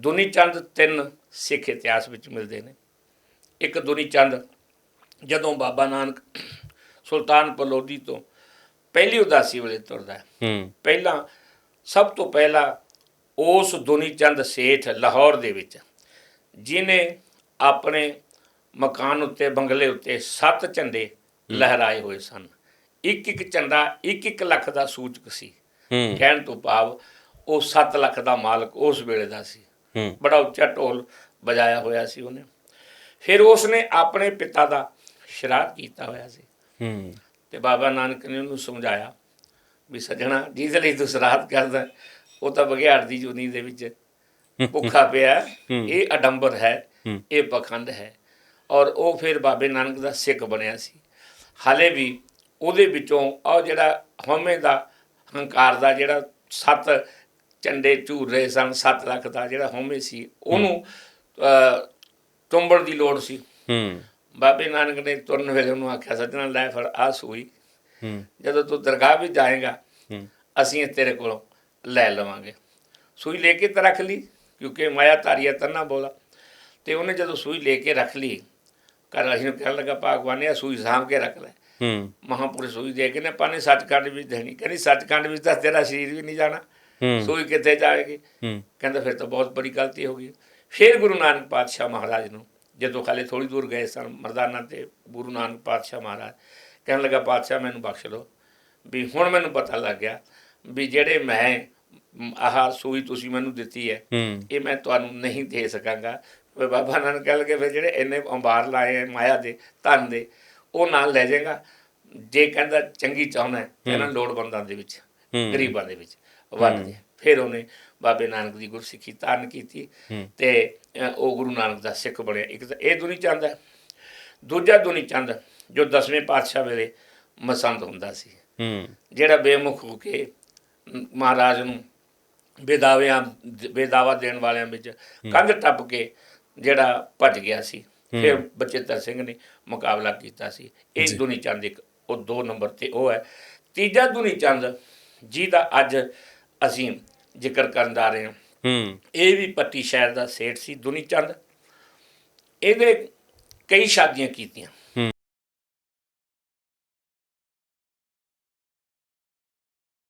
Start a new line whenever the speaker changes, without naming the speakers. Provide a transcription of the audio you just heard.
ਦੁਨੀ ਚੰਦ ਤਿੰਨ ਸਿੱਖ ਇਤਿਹਾਸ ਵਿੱਚ ਮਿਲਦੇ ਨੇ। ਇੱਕ ਦੁਨੀ ਚੰਦ ਜਦੋਂ ਬਾਬਾ ਨਾਨਕ ਸੁਲਤਾਨਪੁਰ ਲੋਧੀ ਤੋਂ ਪਹਿਲੀ ਉਦਾਸੀ ਵੇਲੇ ਤੁਰਦਾ ਹੈ
ਹੂੰ।
ਪਹਿਲਾਂ ਸਭ ਤੋਂ ਪਹਿਲਾਂ ਉਸ ਦੁਨੀ ਚੰਦ ਸੇਠ ਲਾਹੌਰ ਦੇ ਵਿੱਚ ਜਿਨੇ ਆਪਣੇ ਮਕਾਨ ਉੱਤੇ ਬੰਗਲੇ ਉੱਤੇ ਸੱਤ ਝੰਡੇ ਲਹਿਰਾਏ ਹੋਏ ਸਨ। ਇੱਕ ਇੱਕ ਝੰਡਾ ਇੱਕ ਇੱਕ ਲੱਖ ਦਾ ਸੂਚਕ ਸੀ। ਕਹਿਣ ਤੋਂ ਭਾਵ ਉਹ 7 ਲੱਖ ਦਾ ਮਾਲਕ ਉਸ ਵੇਲੇ ਦਾ ਸੀ। ਬੜਾ ਉੱਚਾ ਢੋਲ ਵਜਾਇਆ ਹੋਇਆ ਸੀ ਉਹਨੇ। ਫਿਰ ਉਸਨੇ ਆਪਣੇ ਪਿਤਾ ਦਾ ਸ਼ਰਾਧ ਕੀਤਾ ਹੋਇਆ ਸੀ।
ਹੂੰ।
ਤੇ ਬਾਬਾ ਨਾਨਕ ਨੇ ਉਹਨੂੰ ਸਮਝਾਇਆ ਵੀ ਸੱਜਣਾ ਜਿਹਦੇ ਲਈ ਤੂੰ ਸ਼ਰਾਧ ਕਰਦਾ ਉਹ ਤਾਂ ਬਗਿਆੜ ਦੀ ਜੂਨੀ ਦੇ ਵਿੱਚ ਭੁੱਖਾ ਪਿਆ। ਇਹ ਅਡੰਬਰ ਹੈ
ਹੂੰ।
ਇਹ ਪਖੰਡ ਹੈ। ਔਰ ਉਹ ਫਿਰ ਬਾਬੇ ਨਾਨਕ ਦਾ ਸਿੱਖ ਬਣਿਆ ਸੀ। ਹਾਲੇ ਵੀ ਉਹਦੇ ਵਿੱਚੋਂ ਉਹ ਜਿਹੜਾ ਹਉਮੈ ਦਾ ਹੰਕਾਰ ਦਾ ਜਿਹੜਾ ਸੱਤ ਝੰਡੇ ਝੂਰ ਰਹੇ ਸਨ 7 ਲੱਖ ਦਾ ਜਿਹੜਾ ਹਉਮੈ ਸੀ ਉਹਨੂੰ ਟੁੰਬਣ ਦੀ ਲੋੜ ਸੀ।
ਹੂੰ।
ਬਾਬੇ ਨਾਨਕ ਨੇ ਤੁਰਨ ਵੇਲੇ ਉਹਨੂੰ ਆਖਿਆ ਸੱਜਣਾ ਲੈ ਫੜ ਆ ਸੂਈ।
ਹੂੰ।
ਜਦੋਂ ਤੂੰ ਦਰਗਾਹ ਵੀ ਜਾਏਗਾ
ਹੂੰ।
ਅਸੀਂ ਤੇਰੇ ਕੋਲੋਂ ਲੈ ਲਵਾਂਗੇ। ਸੂਈ ਲੈ ਕੇ ਤਾਂ ਰੱਖ ਲਈ ਕਿਉਂਕਿ ਮਾਇਆ ਧਾਰੀਆ ਤੰਨਾ ਬੋਲਾ। ਤੇ ਉਹਨੇ ਜਦੋਂ ਸੂਈ ਲੈ ਕੇ ਰੱਖ ਲਈ ਕਰ ਅਸੀਂ ਨੂੰ ਕਹਿਣ ਲੱਗਾ ਭਗਵਾਨ ਨੇ ਸੂਈ ਸਾਂਭ ਕੇ ਰੱਖ ਲੈ।
ਹੂੰ।
ਮਹਾਪੁਰਸ਼ ਸੂਈ ਦੇ ਕੇ ਨੇ ਪਾਣੇ ਸੱਚਖੰਡ ਵਿੱਚ ਦੇਣੀ। ਕਹਿੰਦੀ ਸੱਚਖੰਡ ਵਿੱਚ ਤਾਂ ਤੇਰਾ ਸਰੀਰ ਵੀ ਨਹੀਂ ਜਾਣਾ। ਸੂਈ ਕਿੱਥੇ ਜਾਏਗੀ? ਕਹਿੰਦਾ ਫਿਰ ਤਾਂ ਬਹੁਤ ਬੜੀ ਗਲਤੀ ਹੋ ਗਈ। ਫਿਰ ਗੁਰੂ ਨਾਨਕ ਪਾਤਸ਼ਾਹ ਮਹਾਰਾਜ ਨੂੰ ਜਦੋਂ ਖਾਲੇ ਥੋੜੀ ਦੂਰ ਗਏ ਸਨ ਮਰਦਾਨਾ ਤੇ ਗੁਰੂ ਨਾਨਕ ਪਾਤਸ਼ਾਹ ਮਹਾਰਾਜ ਕਹਿਣ ਲੱਗਾ ਪਾਤਸ਼ਾਹ ਮੈਨੂੰ ਬਖਸ਼ ਲਓ। ਵੀ ਹੁਣ ਮੈਨੂੰ ਪਤਾ ਲੱਗ ਗਿਆ ਵੀ ਜਿਹੜੇ ਮੈਂ ਆਹ ਸੂਈ ਤੁਸੀਂ ਮੈਨੂੰ ਦਿੱਤੀ ਹੈ ਇਹ ਮੈਂ ਤੁਹਾਨੂੰ ਨਹੀਂ ਦੇ ਸਕਾਂਗਾ। ਵੀ ਬਾਬਾ ਨਾਨਕ ਕਹਿ ਲਗੇ ਫਿਰ ਜਿਹੜੇ ਇੰਨੇ ਅੰਬਾਰ ਲਾਏ ਮਾਇਆ ਦੇ ਧਨ ਦੇ ਉਹ ਨਾਲ ਲੈ ਜਾਏਗਾ। ਜੇ ਕਹਿੰਦਾ ਚੰਗੀ ਤਾਂ ਇਹਨਾਂ ਲੋੜਵੰਦਾਂ ਦੇ ਵਿੱਚ। ਗਰੀਬਾਂ ਦੇ ਵਿੱਚ ਵੰਡ ਦੇ ਫਿਰ ਉਹਨੇ ਬਾਬੇ ਨਾਨਕ ਦੀ ਗੁਰਸਿੱਖੀ ਧਾਰਨ ਕੀਤੀ। ਤੇ ਉਹ ਗੁਰੂ ਨਾਨਕ ਦਾ ਸਿੱਖ ਬਣਿਆ। ਇੱਕ ਤਾਂ ਇਹ ਦੁਨੀ ਚੰਦ ਹੈ। ਦੂਜਾ ਦੁਨੀ ਚੰਦ ਜੋ ਦਸਵੇਂ ਪਾਤਸ਼ਾਹ ਵੇਲੇ ਮਸੰਦ ਹੁੰਦਾ ਸੀ। ਜਿਹੜਾ ਬੇਮੁਖ ਹੋ ਕੇ ਮਹਾਰਾਜ ਨੂੰ ਬੇਦਾਵਿਆਂ ਬੇਦਾਵਾ ਦੇਣ ਵਾਲਿਆਂ ਵਿੱਚ ਕੰਧ ਟੱਪ ਕੇ ਜਿਹੜਾ ਭੱਜ ਗਿਆ ਸੀ ਫਿਰ ਬਚਿੱਤਰ ਸਿੰਘ ਨੇ ਮੁਕਾਬਲਾ ਕੀਤਾ ਸੀ। ਇਹ ਦੁਨੀ ਚੰਦ ਇੱਕ ਉਹ ਦੋ ਨੰਬਰ ਤੇ ਉਹ ਹੈ। ਤੀਜਾ ਦੁਨੀ ਚੰਦ ਜਿਹਦਾ ਅੱਜ ਅਸੀਂ ਜ਼ਿਕਰ ਕਰਨ ਜਾ ਰਹੇ ਹਾਂ।
ਹੂੰ।
ਇਹ ਵੀ ਪੱਟੀ ਸ਼ਹਿਰ ਦਾ ਸੇਠ ਸੀ ਦੁਨੀ ਚੰਦ ਇਹਦੇ ਕਈ ਸ਼ਾਦੀਆਂ ਕੀਤੀਆਂ।
ਹੂੰ।